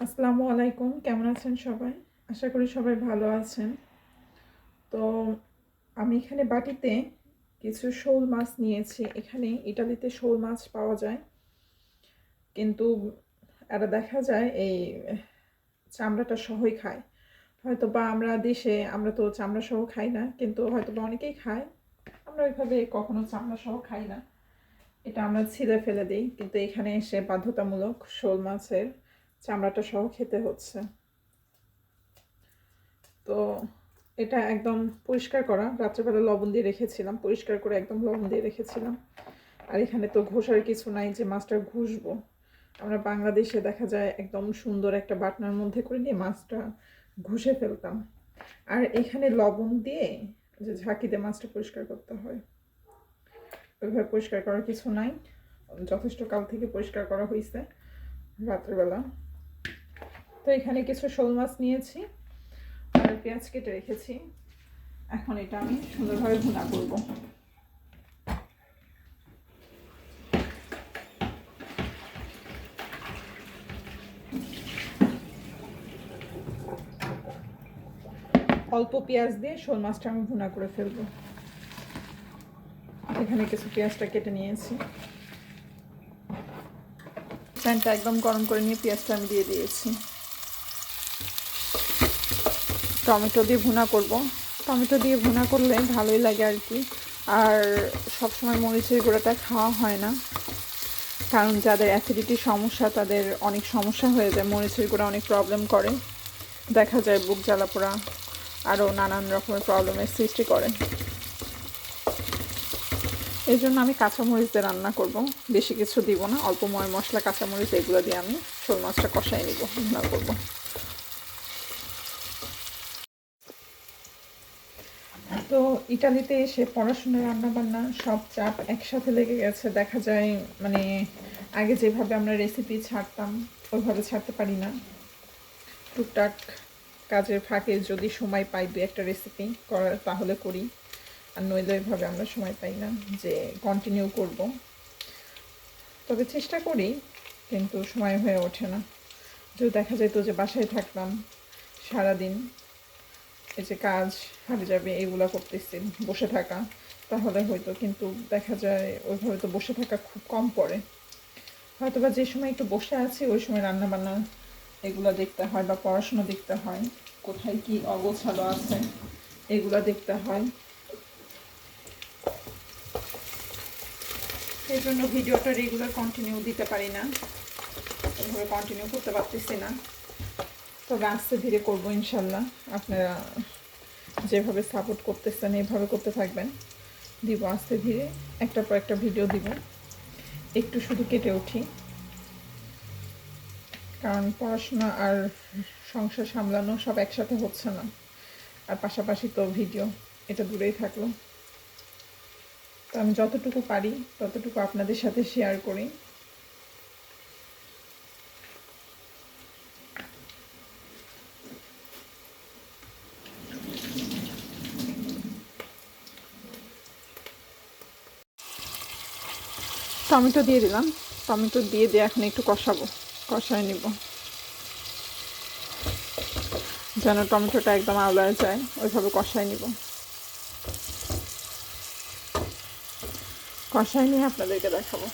আসসালামু আলাইকুম, কেমন আছেন সবাই? আশা করি সবাই ভালো আছেন। তো আমি এখানে বাটিতে কিছু শোল মাছ নিয়েছি। এখানে ইটালিতে শোল মাছ পাওয়া যায়। কিন্তু এরা দেখা যায় এই চামড়াটা সহই খায়। হয়তো বা আমরা দেশে, আমরা তো চামড়া সহ খাই না, কিন্তু হয়তো বা অনেকেই খায়। আমরা ওইভাবে কখনো চামড়া সহ খাই না। এটা আমরা ছিঁড়ে ফেলে দিই। কিন্তু এখানে এসে বাধ্যতামূলক শোল মাছের চামড়াটা সহ খেতে হচ্ছে। তো এটা একদম পরিষ্কার করা। রাত্রেবেলা লবণ দিয়ে রেখেছিলাম, পরিষ্কার করে একদম লবণ দিয়ে রেখেছিলাম। আর এখানে তো ঘষার কিছু নাই যে মাছটা ঘুষবো। আমরা বাংলাদেশে দেখা যায় একদম সুন্দর একটা বাটনার মধ্যে করে নিয়ে মাছটা ঘুষে ফেলতাম। আর এখানে লবণ দিয়ে যে ঝাঁকি দিয়ে মাছটা পরিষ্কার করতে হয়। ওইভাবে পরিষ্কার করার কিছু নাই। যথেষ্ট কাল থেকে পরিষ্কার করা হয়েছে রাত্রেবেলা। তো এখানে কিছু শোল মাছ নিয়েছি আর পেঁয়াজ কেটে রেখেছি। এখন এটা আমি সুন্দরভাবে ভুনা করব। অল্প পেঁয়াজ দিয়ে শোল মাছটা আমি ভুনা করে ফেলব। এখানে কিছু পেঁয়াজটা কেটে নিয়েছি। প্যানটা একদম গরম করে নিয়ে পেঁয়াজটা আমি দিয়ে দিয়েছি। টমেটো দিয়ে ভুনা করব। টমেটো দিয়ে ভুনা করলে ভালোই লাগে আর কি। আর সবসময় মরিচের গুঁড়োটা খাওয়া হয় না। কারণ যাদের অ্যাসিডিটির সমস্যা, তাদের অনেক সমস্যা হয়ে যায়। মরিচের গুঁড়া অনেক প্রবলেম করে। দেখা যায় বুক জ্বালা পোড়া আরও নানান রকমের প্রবলেমের সৃষ্টি করে। এই জন্য আমি কাঁচামরিচ দিয়ে রান্না করব। বেশি কিছু দিব না। অল্প ময় মশলা, কাঁচামরিচ, এগুলো দিয়ে আমি শোল মাছটা কষাই নিব রান্না করব। তো ইটালিতে এসে পড়াশোনা, রান্নাবান্না সব চাপ একসাথে লেগে গেছে। দেখা যায় মানে আগে যেভাবে আমরা রেসিপি ছাড়তাম, ওইভাবে ছাড়তে পারি না। টুকটাক কাজের ফাঁকে যদি সময় পাই দু একটা রেসিপি করার তাহলে করি। আর নইলে ওইভাবে আমরা সময় পাই না যে কন্টিনিউ করব। তবে চেষ্টা করি, কিন্তু সময় হয়ে ওঠে না। যদি দেখা যেত যে বাসায় থাকতাম সারাদিন এই যে কাজ হারিয়ে যাবে এগুলা করতেছি, বসে থাকা, তাহলে হয়তো কিন্তু দেখা যায় ওইভাবে তো বসে থাকা খুব কম পড়ে। হয়তো বা যে সময় একটু বসে আছি, ওই সময় রান্না বান্না এগুলো দেখতে হয় বা পড়াশোনা দেখতে হয়, কোথায় কি অগোছালো আছে, এগুলো দেখতে হয়। সেই জন্য ভিডিওটা রেগুলার কন্টিনিউ দিতে পারি না, ওইভাবে কন্টিনিউ করতে পারতেছি না। তবে আস্তে ধীরে করব ইনশাল্লাহ। আপনারা যেভাবে সাপোর্ট করতেছেন এইভাবে করতে থাকবেন। দিব আস্তে ধীরে, একটার পর একটা ভিডিও দিব। একটু শুধু কেটে উঠি। কারণ পড়াশোনা আর সংসার সামলানো সব একসাথে হচ্ছে না। আর পাশাপাশি তো ভিডিও এটা দূরেই থাকল। তো আমি যতটুকু পারি, ততটুকু আপনাদের সাথে শেয়ার করি। টমেটো দিয়ে দিলাম। টমেটো দিয়ে দিয়ে এখন একটু কষাবো। কষায় নিব। যেন টমেটোটা একদম আওলায় যায়, ওইভাবে কষায় নিব। কষায় নিয়ে আপনাদেরকে দেখাবো।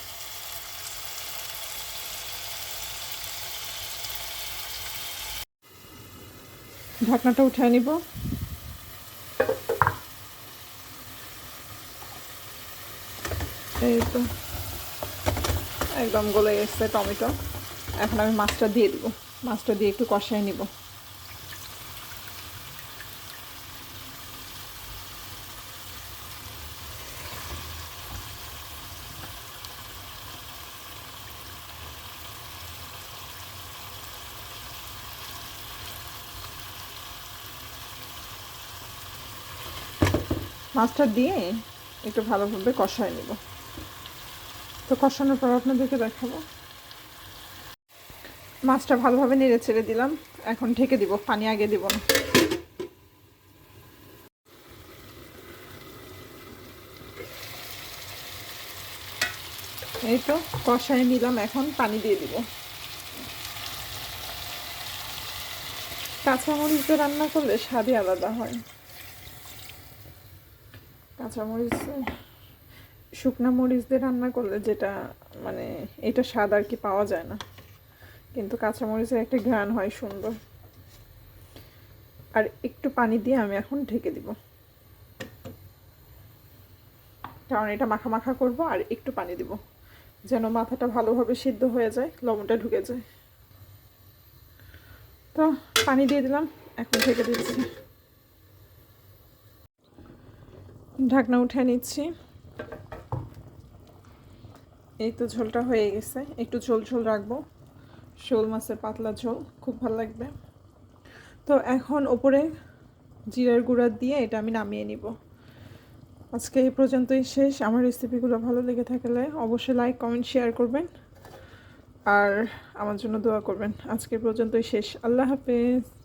ঢাকনাটা উঠায় নিব। এই তো। একদম গলে গেছে টমেটো। এখন আমি মাছটা দিয়ে দিব। মাছটা দিয়ে একটু কষায় নিব। মাছটা দিয়ে একটু ভালোভাবে কষায় নেব। তো কষানোর পর আপনাদেরকে দেখাবো। মাছটা ভালোভাবে নেড়ে ছেড়ে দিলাম। এখন ঢেকে দিব, পানি আগে দিব না। এই তো কষায় নিলাম, এখন পানি দিয়ে দিব। কাঁচামরিচ দিয়ে রান্না করলে স্বাদই আলাদা হয়। কাঁচামরিচ শুকনা মরিচ দিয়ে রান্না করলে যেটা মানে এটা স্বাদ আর কি পাওয়া যায় না। কিন্তু কাঁচামরিচের একটা ঘ্রাণ হয় সুন্দর। আর একটু পানি দিয়ে আমি এখন ঢেকে দিব। কারণ এটা মাখা মাখা করব আর একটু পানি দিব। যেন মাথাটা ভালোভাবে সিদ্ধ হয়ে যায়, লবণটা ঢুকে যায়। তো পানি দিয়ে দিলাম, এখন ঢেকে দিচ্ছি। ঢাকনা উঠে নিচ্ছি। এই তো ঝোলটা হয়ে গেছে। একটু ঝোল ঝোল রাখব। শোল মাছের পাতলা ঝোল, খুব ভালো লাগবে। তো এখন ওপরে জিরার গুঁড়া দিয়ে এটা আমি নামিয়ে নিব। আজকে এই পর্যন্তই শেষ। আমার রেসিপিগুলো ভালো লেগে থাকলে অবশ্যই লাইক, কমেন্ট, শেয়ার করবেন। আর আমার জন্য দোয়া করবেন। আজকে পর্যন্তই শেষ। আল্লাহ হাফেজ।